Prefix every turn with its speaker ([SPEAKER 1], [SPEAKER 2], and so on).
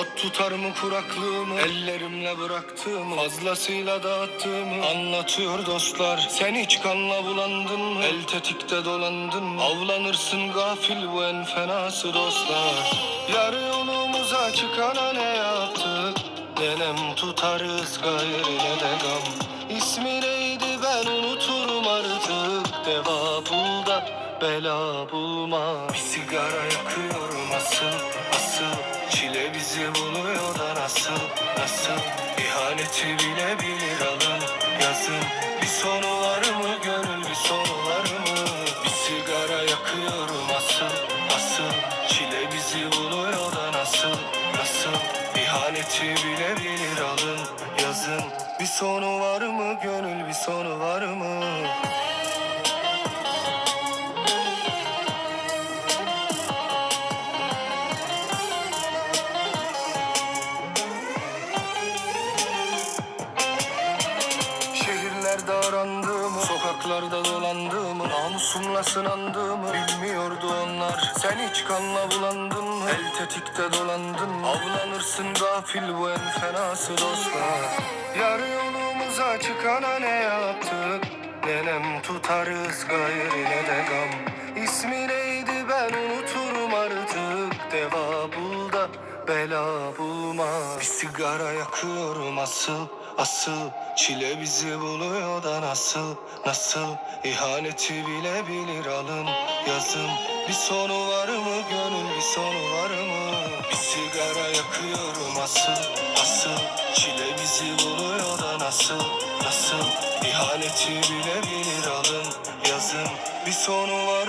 [SPEAKER 1] Ot tutar mı kuraklığımı Ellerimle bıraktığımı Fazlasıyla dağıttığımı Anlatıyor dostlar. Sen hiç kanla bulandın mı? El tetikte dolandın mı? Avlanırsın gafil bu en fenası dostlar. Yarı yolumuza çıkana ne yaptık Denem tutarız gayrı ne de gam. İsmi neydi ben unuturum artık. Deva bul bela bulma. Bir sigara yakıyorum asıl asıl nasıl İhaneti bile bilir alın yazın. Bir sonu var mı gönül bir sonu var mı? Bir sigara yakıyorum asıl asıl Çile bizi buluyor da nasıl nasıl? İhaneti bile bilir alın yazın. Bir sonu var mı gönül bir sonu var mı arandığımı, sokaklarda dolandığımı, namusumla sınandığımı bilmiyordu onlar. Sen hiç kanla bulandın mı? El tetikte dolandın mı? Avlanırsın gafil bu en fenası dostlar. Yarı yolumuza çıkana ne yaptık? Nenem tutarız gayrı ne de gam. İsmi bela bulma. Bir sigara yakıyorum asıl asıl. Çile bizi buluyor da nasıl nasıl? İhaneti bile bilir alın yazın. Bir sonu var mı gönül bir sonu var mı? Bir sigara yakıyorum asıl asıl. Çile bizi buluyor da nasıl nasıl? İhaneti bile bilir alın yazın. Bir sonu var